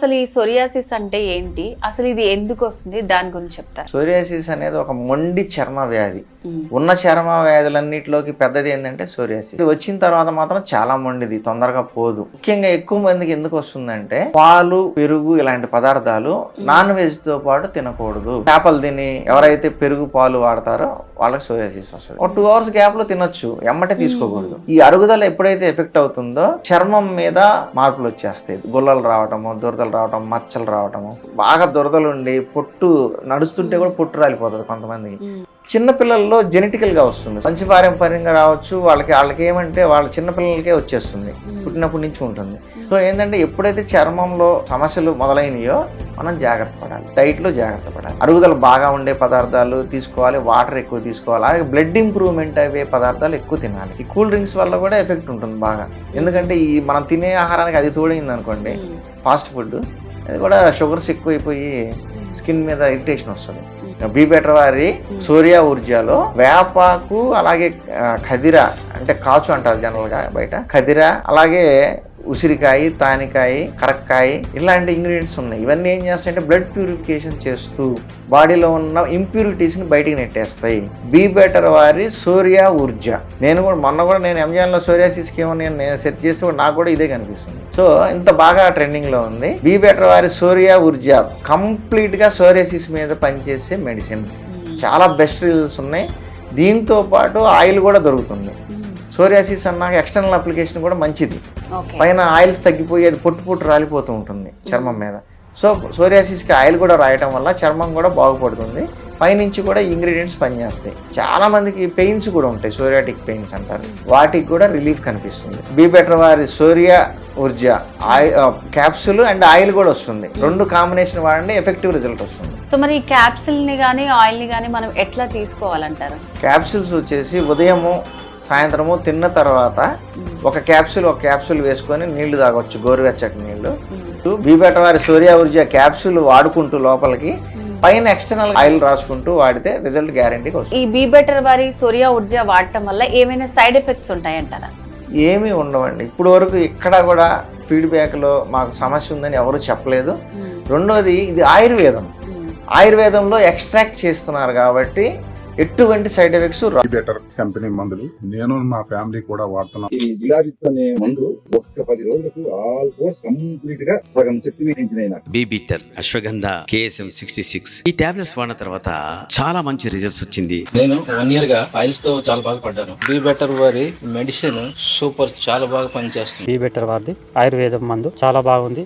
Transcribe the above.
అసలు ఈ సొరియాసిస్ అంటే ఏంటి? అసలు ఇది ఎందుకు వస్తుంది? దాని గురించి చెప్తారు? సోరియాసిస్ అనేది ఒక మొండి చర్మ వ్యాధి. ఉన్న చర్మ వ్యాధులన్నిటిలోకి పెద్దది ఏంటంటే సోరియాసిస్. ఇది వచ్చిన తర్వాత మాత్రం చాలా మొండిది తొందరగా పోదు. ముఖ్యంగా ఎక్కువ మందికి ఎందుకు వస్తుందంటే పాలు పెరుగు ఇలాంటి పదార్థాలు నాన్ వెజ్తో పాటు తినకూడదు. చేపలు తిని ఎవరైతే పెరుగు పాలు వాడతారో వాళ్ళకి సోరియాసిస్ వస్తుంది. ఒక టూ అవర్స్ గ్యాప్లో తినొచ్చు ఎమ్మటే తీసుకోకూడదు. ఈ అరుగుదల ఎప్పుడైతే ఎఫెక్ట్ అవుతుందో చర్మం మీద మార్పులు వచ్చేస్తాయి. గుల్లలు రావటము దురదలు రావటం మచ్చలు రావటము. బాగా దురదలు ఉండి పొట్టు నడుస్తుంటే కూడా పొట్టు రాలిపోతుంది కొంతమందికి. మ్మ్. చిన్న పిల్లల్లో జెనెటికల్గా వస్తుంది వంశపారంపర్యంగా రావచ్చు వాళ్ళకి వాళ్ళకి ఏమంటే వాళ్ళ చిన్న పిల్లలకే వచ్చేస్తుంది పుట్టినప్పటి నుంచి ఉంటుంది. సో ఏంటంటే ఎప్పుడైతే చర్మంలో సమస్యలు మొదలైనయో మనం జాగ్రత్త పడాలి. డైట్లో జాగ్రత్త పడాలి. అరుగుదల బాగా ఉండే పదార్థాలు తీసుకోవాలి వాటర్ ఎక్కువ తీసుకోవాలి. అలాగే బ్లడ్ ఇంప్రూవ్మెంట్ అయ్యే పదార్థాలు ఎక్కువ తినాలి. ఈ కూల్ డ్రింక్స్ వల్ల కూడా ఎఫెక్ట్ ఉంటుంది బాగా. ఎందుకంటే ఈ మనం తినే ఆహారానికి అది తోడైంది అనుకోండి. ఫాస్ట్ ఫుడ్ అది కూడా షుగర్స్ ఎక్కువైపోయి స్కిన్ మీద ఇరిటేషన్ వస్తుంది. బీ బెటర్ వారి సూర్య ఊర్జాలో. వేపాకు అలాగే ఖదిర అంటే కాచు అంటారు జనరల్గా బయట. ఖదిర అలాగే ఉసిరికాయ తానికాయ కరక్కాయ ఇలాంటి ఇంగ్రీడియంట్స్ ఉన్నాయి. ఇవన్నీ ఏం చేస్తాయంటే బ్లడ్ ప్యూరిఫికేషన్ చేస్తూ బాడీలో ఉన్న impurities ని బయటికి నెట్టేస్తాయి. బీ బెటర్ వారి సూర్య ఊర్జ. నేను కూడా మొన్న కూడా నేను ఎంజాన్లో సోరియాసిస్కి ఏమో నేను నేను సెర్చ్ చేస్తే కూడా నాకు కూడా ఇదే కనిపిస్తుంది. సో ఇంత బాగా ట్రెండింగ్లో ఉంది. బీ బెటర్ వారి సూర్య ఊర్జ. కంప్లీట్గా సోరియాసిస్ మీద పనిచేసే మెడిసిన్ చాలా బెస్ట్ రిజల్ట్స్ ఉన్నాయి. దీంతో పాటు ఆయిల్ కూడా దొరుకుతుంది. మ్మ్. సోరియాసిస్ అన్నాక ఎక్స్టర్నల్ అప్లికేషన్ కూడా మంచిది. పైన ఆయిల్స్ తగ్గిపోయి అది పొట్టు పొట్టు రాలిపోతూ ఉంటుంది చర్మం మీద. సో సోరియాసిస్కి ఆయిల్ కూడా రాయటం వల్ల చర్మం కూడా బాగుపడుతుంది. పైనుంచి కూడా ఇంగ్రీడియంట్స్ పనిచేస్తాయి. చాలా మందికి పెయిన్స్ కూడా ఉంటాయి సోరియాటిక్ పెయిన్స్ అంటారు. వాటికి కూడా రిలీఫ్ కనిపిస్తుంది. బీ బెటర్ వారి Soria Urja oil capsule and oil కూడా వస్తుంది. రెండు కాంబినేషన్ వాడండి ఎఫెక్టివ్ రిజల్ట్ వస్తుంది. సో మరి ఈ క్యాప్సిల్ని కానీ ఆయిల్ని కానీ మనం ఎట్లా తీసుకోవాలంటారు? క్యాప్సూల్స్ వచ్చేసి ఉదయము సాయంత్రము తిన్న తర్వాత ఒక క్యాప్సూల్ ఒక క్యాప్సూల్ వేసుకొని నీళ్ళు తాగొచ్చు గోరువెచ్చటి నీళ్ళు. బీబెట వారి సూర్య ఊర్జా క్యాప్సూల్ వాడుకుంటూ లోపలికి పైన ఎక్స్టర్నల్ ఆయిల్ రాసుకుంటూ వాడితే రిజల్ట్ గ్యారంటీకి వస్తుంది. ఈ బీ బెటర్ వారి సూర్య ఊర్జా వాడటం వల్ల ఏమైనా సైడ్ ఎఫెక్ట్స్ ఉంటాయంటారా? ఏమీ ఉండవండి. ఇప్పుడు వరకు ఇక్కడ కూడా ఫీడ్బ్యాక్లో మాకు సమస్య ఉందని ఎవరు చెప్పలేదు. రెండోది ఇది ఆయుర్వేదం. ఆయుర్వేదంలో ఎక్స్ట్రాక్ట్ చేస్తున్నారు కాబట్టి ఎటువంటి సైడ్ ఎఫెక్ట్స్ రా బెటర్ కంపెనీ మందులు. నేను మా ఫ్యామిలీ కూడా వాడుతున్నాం. ఈ జిలాదిత్ అనే మందు ఒక్క పది రోజులకు ఆల్ కోర్స్ కంప్లీట్గా సగం శక్తిని పెంచినాయి నాకు. Be better Ashwagandha KSM sixty six ఈ టాబ్లెట్స్ వాడిన తర్వాత చాలా మంచి రిజల్ట్స్ వచ్చింది. నేను వన్ ఇయర్గా ఫైల్స్తో చాలా బాధపడ్డాను బీ బెటర్ వారి మెడిసిన్ సూపర్ చాలా బాగా పనిచేస్తుంది. బీ బెటర్ వారిది. ఆయుర్వేదం మందు చాలా బాగుంది.